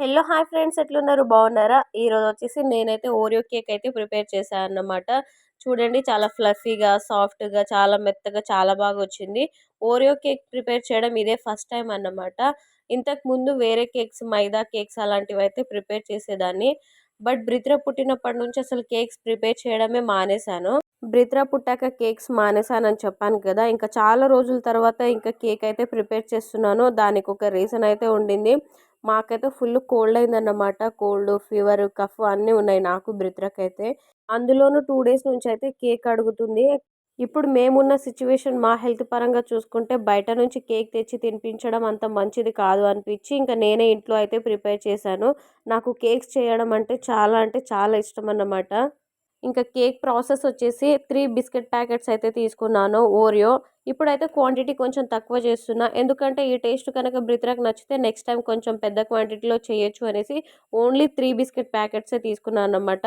Hello hi friends. ఎట్లున్నారు? బాగున్నారా? ఈరోజు వచ్చేసి నేనైతే ఓరియో కేక్ అయితే ప్రిపేర్ చేశాను అన్నమాట. చూడండి చాలా ఫ్లఫీగా సాఫ్ట్గా చాలా మెత్తగా చాలా బాగా వచ్చింది. ఓరియో కేక్ ప్రిపేర్ చేయడం ఇదే ఫస్ట్ టైం అన్నమాట. ఇంతకు ముందు వేరే కేక్స్ మైదా కేక్స్ అలాంటివి అయితే ప్రిపేర్ చేసేదాన్ని. బట్ బ్రిత్ర పుట్టినప్పటి నుంచి అసలు కేక్స్ ప్రిపేర్ చేయడమే మానేశాను. బ్రిత్ర పుట్టాక కేక్స్ మానేశానని చెప్పాను కదా. ఇంకా చాలా రోజుల తర్వాత ఇంకా కేక్ అయితే ప్రిపేర్ చేస్తున్నాను. దానికి ఒక రీజన్ అయితే ఉండింది. మాకైతే ఫుల్ కోల్డ్ అయిందన్నమాట. కోల్డ్ ఫీవర్ కఫ్ అన్నీ ఉన్నాయి నాకు బ్రిత్రకైతే. అందులోనూ టూ డేస్ నుంచి అయితే కేక్ అడుగుతుంది. ఇప్పుడు మేమున్న సిచ్యువేషన్ మా హెల్త్ పరంగా చూసుకుంటే బయట నుంచి కేక్ తెచ్చి తినిపించడం అంత మంచిది కాదు అనిపించి ఇంకా నేనే ఇంట్లో అయితే ప్రిపేర్ చేశాను. నాకు కేక్స్ చేయడం అంటే చాలా అంటే చాలా ఇష్టం అన్నమాట. ఇంకా కేక్ ప్రాసెస్ వచ్చేసి త్రీ బిస్కెట్ ప్యాకెట్స్ అయితే తీసుకున్నాను ఓరియో. ఇప్పుడైతే క్వాంటిటీ కొంచెం తక్కువ చేస్తున్నా. ఎందుకంటే ఈ టేస్ట్ కనుక బ్రిత్రాక్ నచ్చితే నెక్స్ట్ టైం కొంచెం పెద్ద క్వాంటిటీలో చేయొచ్చు అనేసి ఓన్లీ త్రీ బిస్కెట్ ప్యాకెట్సే తీసుకున్నాను అనమాట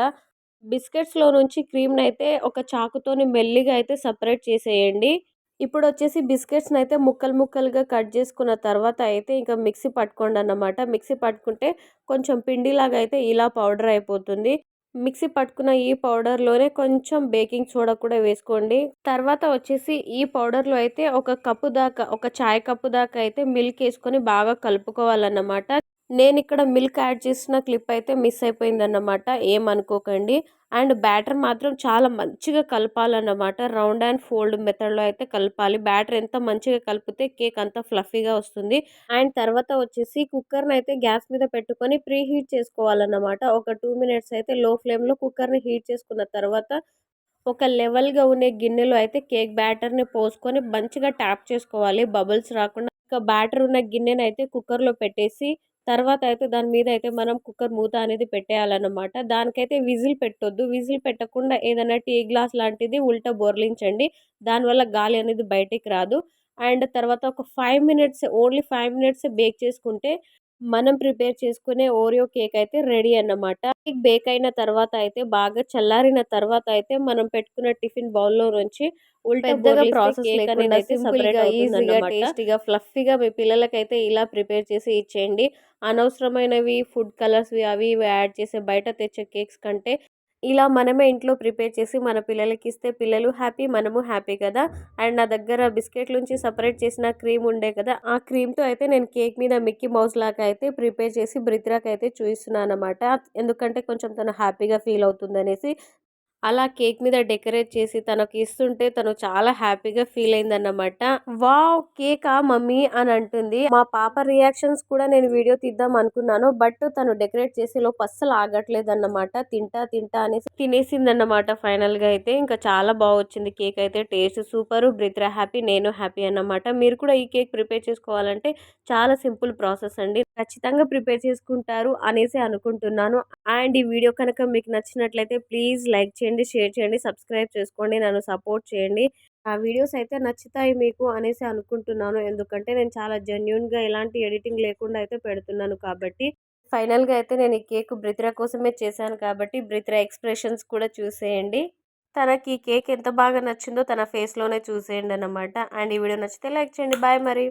బిస్కెట్స్లో నుంచి క్రీమ్ని అయితే ఒక చాకుతోని మెల్లిగా అయితే సపరేట్ చేసేయండి. ఇప్పుడు వచ్చేసి బిస్కెట్స్ని అయితే ముక్కలు ముక్కలుగా కట్ చేసుకున్న తర్వాత అయితే ఇంకా మిక్సీ పట్టుకోండి అన్నమాట మిక్సీ పట్టుకుంటే కొంచెం పిండిలాగా అయితే ఇలా పౌడర్ అయిపోతుంది. మిక్సీ పట్టుకున్న ఈ పౌడర్లోనే కొంచెం బేకింగ్ సోడా కూడా వేసుకోండి. తర్వాత వచ్చేసి ఈ పౌడర్లో అయితే ఒక కప్పు దాకా ఒక చాయ్ కప్పు దాకా అయితే మిల్క్ వేసుకొని బాగా కలుపుకోవాలన్నమాట. నేను ఇక్కడ మిల్క్ యాడ్ చేసిన క్లిప్ అయితే మిస్ అయిపోయిందన్నమాట. ఏమనుకోకండి. అండ్ బ్యాటర్ మాత్రం చాలా మంచిగా కలపాలన్నమాట. రౌండ్ అండ్ ఫోల్డ్ మెథడ్లో అయితే కలపాలి. బ్యాటర్ ఎంత మంచిగా కలిపితే కేక్ అంత ఫ్లఫీగా వస్తుంది. అండ్ తర్వాత వచ్చేసి కుక్కర్ని అయితే గ్యాస్ మీద పెట్టుకొని ప్రీ హీట్ చేసుకోవాలన్నమాట. ఒక టూ మినిట్స్ అయితే లో ఫ్లేమ్లో కుక్కర్ని హీట్ చేసుకున్న తర్వాత ఒక లెవెల్గా ఉండే గిన్నెలో అయితే కేక్ బ్యాటర్ని పోసుకొని మంచిగా ట్యాప్ చేసుకోవాలి. బబుల్స్ రాకుండా. ఇంకా బ్యాటర్ ఉన్న గిన్నెని అయితే కుక్కర్లో పెట్టేసి తర్వాత అయితే దాని మీద అయితే మనం కుక్కర్ మూత అనేది పెట్టేయాలన్నమాట. దానికైతే విజిల్ పెట్టొద్దు. విజిల్ పెట్టకుండా ఏదైనా టీ గ్లాస్ లాంటిది ఉల్టా బొర్లించండి. దానివల్ల గాలి అనేది బయటికి రాదు. అండ్ తర్వాత ఒక five minutes only five minutes bake చేసుకుంటే మనం ప్రిపేర్ చేసుకునే ఓరియో కేక్ అయితే రెడీ అన్నమాట. కేక్ బేక్ అయిన తర్వాత అయితే బాగా చల్లారిన తర్వాత అయితే మనం పెట్టుకున్న టిఫిన్ బౌల్లో నుంచి పెద్దగా ప్రాసెస్ లేకుండా ఈజీగా టేస్టీగా ఫ్లఫీగా మీ పిల్లలకైతే ఇలా ప్రిపేర్ చేసి ఇచ్చేయండి. అనవసరమైనవి ఫుడ్ కలర్స్వి అవి ఇవి యాడ్ చేసే బయట తెచ్చే కేక్స్ కంటే ఇలా మనమే ఇంట్లో ప్రిపేర్ చేసి మన పిల్లలకి ఇస్తే పిల్లలు హ్యాపీ మనము హ్యాపీ కదా. అండ్ నా దగ్గర బిస్కెట్ నుంచి సపరేట్ చేసిన క్రీమ్ ఉండే కదా ఆ క్రీమ్తో అయితే నేను కేక్ మీద మిక్కీ మౌస్ లాగా అయితే ప్రిపేర్ చేసి బ్రిత్రాక్ అయితే చూపిస్తున్నాను అనమాట ఎందుకంటే కొంచెం తను హ్యాపీగా ఫీల్ అవుతుందనేసి అలా కేక్ మీద డెకరేట్ చేసి తనకి ఇస్తుంటే తను చాలా హ్యాపీగా ఫీల్ అయిందన్నమాట. వావ్ కేకా మమ్మీ? అని అంటుంది. మా పాప రియాక్షన్స్ కూడా నేను వీడియో తీద్దాం అనుకున్నాను బట్ తను డెకరేట్ చేసే లోపు అస్సలు ఆగట్లేదు అన్నమాట తింటా తింటా అనేసి తినేసిందన్నమాట ఫైనల్గా అయితే. ఇంకా చాలా బాగా వచ్చింది కేక్ అయితే. టేస్ట్ సూపర్ బ్రిత్రా హ్యాపీ నేను హ్యాపీ అన్నమాట. మీరు కూడా ఈ కేక్ ప్రిపేర్ చేసుకోవాలంటే చాలా సింపుల్ ప్రాసెస్ అండి. ఖచ్చితంగా ప్రిపేర్ చేసుకుంటారు అనేసి అనుకుంటున్నాను. అండ్ ఈ వీడియో కనుక మీకు నచ్చినట్లయితే ప్లీజ్ లైక్ చేయండి షేర్ చేయండి సబ్స్క్రైబ్ చేసుకోండి నన్ను సపోర్ట్ చేయండి. ఆ వీడియోస్ అయితే నచ్చుతాయి మీకు అనేసి అనుకుంటున్నాను. ఎందుకంటే నేను చాలా జెన్యున్గా ఎలాంటి ఎడిటింగ్ లేకుండా అయితే పెడుతున్నాను కాబట్టి. ఫైనల్గా అయితే నేను ఈ కేక్ బ్రిత్రా కోసమే చేశాను కాబట్టి బ్రిత్రా ఎక్స్ప్రెషన్స్ కూడా చూసేయండి. తనకి ఈ కేక్ ఎంత బాగా నచ్చిందో తన ఫేస్లోనే చూసేయండి అనమాట అండ్ ఈ వీడియో నచ్చితే లైక్ చేయండి. బాయ్ మరి.